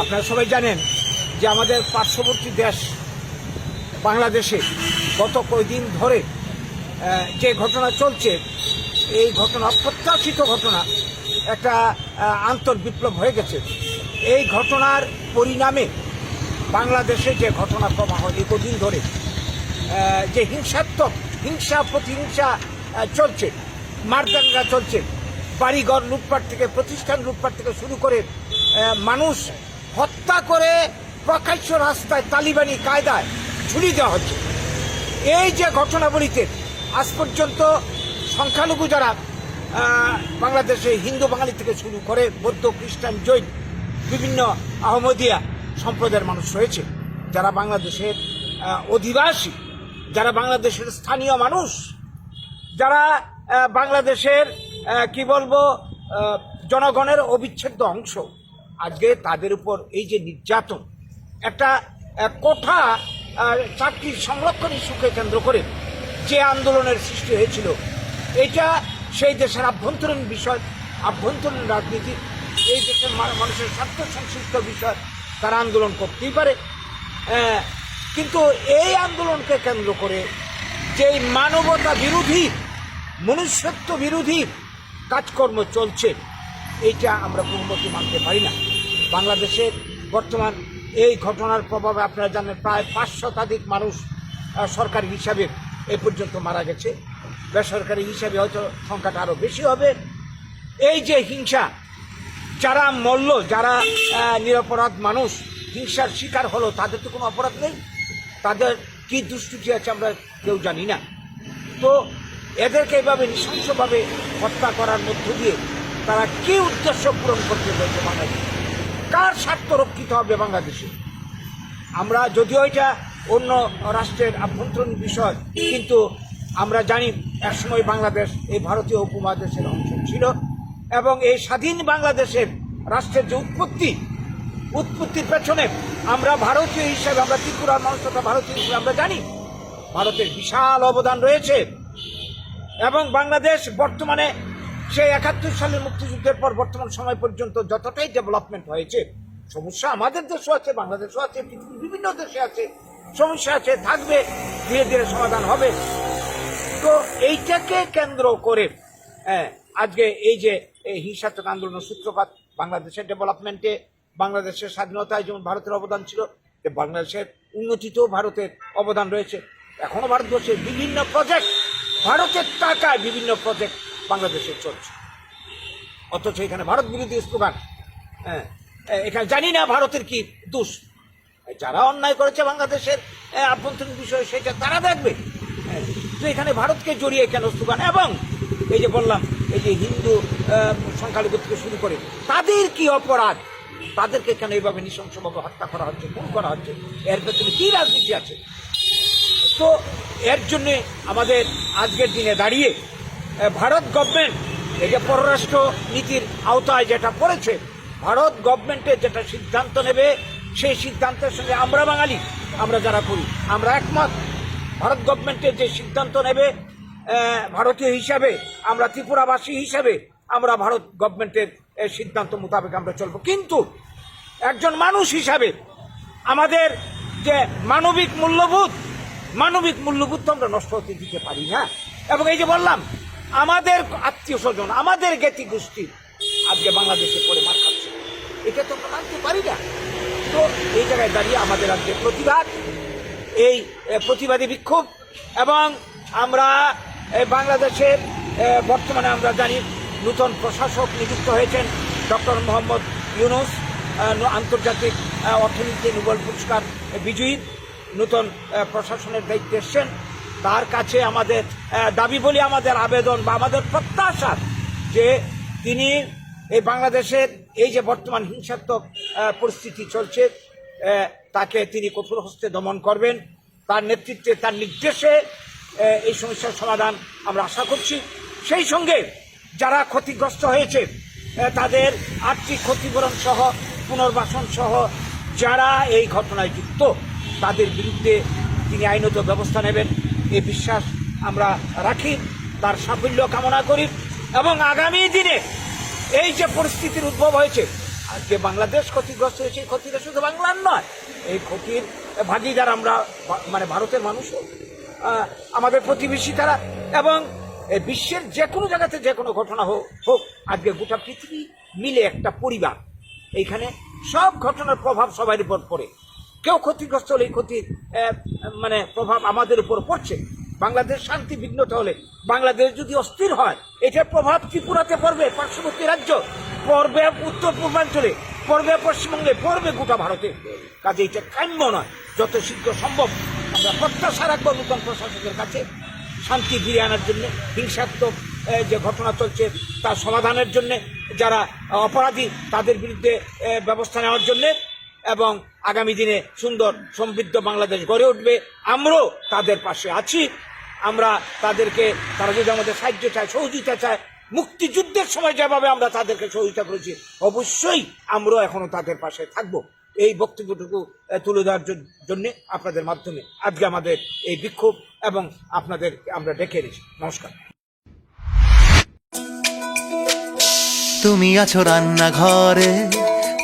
আপনারা সবাই জানেন যে আমাদের পার্শ্ববর্তী দেশ বাংলাদেশে গত কয়দিন ধরে যে ঘটনা চলছে, এই ঘটনা অপ্রত্যাশিত ঘটনা একটা আন্তর বিপ্লব হয়ে গেছে। এই ঘটনার পরিণামে বাংলাদেশে যে ঘটনা প্রবাহ কদিন ধরে যে হিংসাত্মক, হিংসা প্রতিহিংসা চলছে, মারদাঙ্গা চলছে, বাড়িঘর লুটপাট থেকে, প্রতিষ্ঠান লুটপাট থেকে শুরু করে মানুষ হত্যা করে প্রকাশ্য রাস্তায় তালিবানি কায়দায় ঝুলি দেওয়া হচ্ছে। এই যে ঘটনাবলিতে আজ পর্যন্ত সংখ্যালঘু যারা বাংলাদেশে হিন্দু বাঙালি থেকে শুরু করে বৌদ্ধ, খ্রিস্টান, জৈন, বিভিন্ন আহমদিয়া সম্প্রদায়ের মানুষ রয়েছে, যারা বাংলাদেশের অধিবাসী, যারা বাংলাদেশের স্থানীয় মানুষ, যারা বাংলাদেশের কি বলব জনগণের অবিচ্ছেদ্য অংশ। আজকে তাদের উপর এই যে নির্যাতন একটা কোঠা আহ, চাকরি সংরক্ষণ ইস্যুকে কেন্দ্র করে যে আন্দোলনের সৃষ্টি হয়েছিল এটা সেই দেশের আভ্যন্তরীণ বিষয় আভ্যন্তরীণ রাজনীতি এই দেশের মানুষের স্বার্থ সংশ্লিষ্ট বিষয় তারা আন্দোলন করতেই পারে। কিন্তু এই আন্দোলনকে কেন্দ্র করে যে মানবতা বিরোধী মনুষ্যত্ব বিরোধী কাজকর্ম চলছে এইটা আমরা কোনোমতে মানতে পারি না। বাংলাদেশের বর্তমান এই ঘটনার প্রভাবে আপনারা জানেন প্রায় পাঁচ শতাধিক মানুষ সরকারি হিসাবে এ পর্যন্ত মারা গেছে। বেসরকারি হিসাবে হয়তো সংখ্যাটা আরও বেশি হবে। এই যে হিংসা, যারা মরল, যারা নিরপরাধ মানুষ, হিংসার শিকার হলো, তাদের তো কোনো অপরাধ নেই। তাদের কি দুষ্কৃতি আছে আমরা কেউ জানি না। তো এদেরকে এভাবে নৃশংসভাবে হত্যা করার মধ্য দিয়ে তারা কি উদ্দেশ্য পূরণ করতে চাইছে বাংলাদেশে কার স্বার্থ রক্ষিত হবে বাংলাদেশে? আমরা যদিও এটা অন্য রাষ্ট্রের আভ্যন্তরীণ বিষয়, কিন্তু আমরা জানি একসময় বাংলাদেশ এই ভারতীয় উপমহাদেশের অংশ ছিল এবং এই স্বাধীন বাংলাদেশের রাষ্ট্রের যে উৎপত্তি, উৎপত্তির পেছনে আমরা ভারতীয় হিসাবে, আমরা ত্রিপুরার মানুষ তথা ভারতীয় হিসেবে আমরা জানি, ভারতের বিশাল অবদান রয়েছে এবং বাংলাদেশ বর্তমানে সেই একাত্তর সালের মুক্তিযুদ্ধের পর বর্তমান সময় পর্যন্ত যতটাই ডেভেলপমেন্ট হয়েছে সমস্যা আমাদের দেশও আছে বাংলাদেশও আছে পৃথিবীর বিভিন্ন দেশে আছে সমস্যা আছে থাকবে ধীরে ধীরে সমাধান হবে। তো এইটাকে কেন্দ্র করে হ্যাঁ, আজকে এই যে হিংসাত্মক আন্দোলনের সূত্রপাত বাংলাদেশের ডেভেলপমেন্টে বাংলাদেশের স্বাধীনতায় যেমন ভারতের অবদান ছিল বাংলাদেশের উন্নতিতেও ভারতের অবদান রয়েছে। এখনও ভারতবর্ষের বিভিন্ন প্রজেক্ট ভারতের টাকায় বিভিন্ন প্রজেক্ট বাংলাদেশে চলছে অথচ এখানে ভারত বিরোধী স্লোগান হ্যাঁ এখানে জানি না ভারতের কি দোষ। যারা অন্যায় করেছে বাংলাদেশের আভ্যন্তরীণ বিষয় সেটা তারা দেখবে। হ্যাঁ, তো এখানে ভারতকে জড়িয়ে কেন স্লোগান? এবং এই যে বললাম এই যে হিন্দু সংখ্যালঘু থেকে শুরু করে তাদের কি অপরাধ? তাদেরকে কেন এইভাবে নৃশংসভাবে হত্যা করা হচ্ছে খুন করা হচ্ছে? এর পেছনে কি রাজনীতি আছে? তো এর জন্যে আমাদের আজকের দিনে দাঁড়িয়ে ভারত গভর্নমেন্ট এই যে পররাষ্ট্র নীতির আওতায় যেটা করেছে ভারত গভর্নমেন্টের যেটা সিদ্ধান্ত নেবে, সেই সিদ্ধান্তের সঙ্গে আমরা বাঙালি, আমরা যারা করি, আমরা একমত। ভারত গভর্নমেন্টের যে সিদ্ধান্ত নেবে ভারতীয় হিসাবে, আমরা ত্রিপুরাবাসী হিসাবে, আমরা ভারত গভর্নমেন্টের সিদ্ধান্ত মোতাবেক আমরা চলবো। কিন্তু একজন মানুষ হিসাবে আমাদের যে মানবিক মূল্যবোধ মানবিক মূল্যবোধ তো আমরা নষ্ট হতে দিতে পারি না। এবং এই যে বললাম আমাদের আত্মীয় স্বজন, আমাদের জ্ঞাতি গোষ্ঠী আজকে বাংলাদেশে পড়ে মার খাচ্ছে। এটা তো আমরা মানতে পারি না। তো এই জায়গায় দাঁড়িয়ে আমাদের আজকে প্রতিবাদ, এই প্রতিবাদী বিক্ষোভ এবং আমরা বাংলাদেশের বর্তমানে আমরা জানি নূতন প্রশাসক নিযুক্ত হয়েছেন ডক্টর মোহাম্মদ ইউনুস আন্তর্জাতিক অর্থনীতি নোবেল পুরস্কার বিজয়ী, নূতন প্রশাসনের দায়িত্বে এসছেন। তার কাছে আমাদের দাবি বলি আমাদের আবেদন বা আমাদের প্রত্যাশা যে তিনি এই বাংলাদেশের এই যে বর্তমান হিংসাত্মক পরিস্থিতি চলছে তাকে তিনি কঠোর হস্তে দমন করবেন। তার নেতৃত্বে, তার নির্দেশে এই সমস্যার সমাধান আমরা আশা করছি। সেই সঙ্গে যারা ক্ষতিগ্রস্ত হয়েছে তাদের আর্থিক ক্ষতিপূরণ সহ, পুনর্বাসন সহ, যারা এই ঘটনায় যুক্ত, তাদের বিরুদ্ধে তিনি আইনত ব্যবস্থা নেবেন। এই বিশ্বাস আমরা রাখি, তার সাফল্য কামনা করি এবং আগামী দিনে এই যে পরিস্থিতির উদ্ভব হয়েছে আজকে বাংলাদেশ ক্ষতিগ্রস্ত হয়েছে, এই ক্ষতিটা শুধু বাংলার নয়, এই ক্ষতির ভাগিদার আমরা মানে ভারতের মানুষও আমাদের প্রতিবেশী তারা এবং বিশ্বের যে কোনো জায়গাতে যে কোনো ঘটনা হোক হোক, আজকে গোটা পৃথিবী মিলে একটা পরিবার। এইখানে সব ঘটনার প্রভাব সবার উপর পড়ে। কেউ ক্ষতিগ্রস্ত হলে এই ক্ষতির মানে প্রভাব আমাদের উপর পড়ছে। বাংলাদেশ শান্তি বিঘ্নত হলে, বাংলাদেশ যদি অস্থির হয়, এটার প্রভাব ত্রিপুরাতে পড়বে, পার্শ্ববর্তী রাজ্য, পড়বে উত্তর পূর্বাঞ্চলে, পড়বে পশ্চিমবঙ্গে, পড়বে গোটা ভারতে। কাজে এটা কাম্য নয়, যত শীঘ্র সম্ভব আমরা প্রত্যাশা রাখব নূতন প্রশাসকের কাছে শান্তি ফিরিয়ে আনার জন্য, হিংসাত্মক যে ঘটনা চলছে তার সমাধানের জন্য, যারা অপরাধী তাদের বিরুদ্ধে ব্যবস্থা নেওয়ার জন্যে এবং আগামী দিনে সুন্দর সমৃদ্ধ বাংলাদেশ গড়ে উঠবে। আমরাও তাদের পাশে আছি। আমরা তাদেরকে, তারা যদি আমাদের সাহায্য চায়, সহযোগিতা চায়, মুক্তিযুদ্ধের সময় যেভাবে আমরা তাদেরকে সহযোগিতা করেছি, অবশ্যই আমরাও এখনও তাদের পাশে থাকব। এই বক্তব্যটুকু তুলে দেওয়ার জন্য আপনাদের মাধ্যমে আজকে আমাদের এই বিক্ষোভ এবং আপনাদের আমরা ডেকে এনেছি। নমস্কার। তুমি আছো রান্নাঘরে।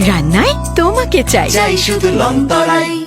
রান্নায় তোমাকে চাই চাই শুধু লং তরাই।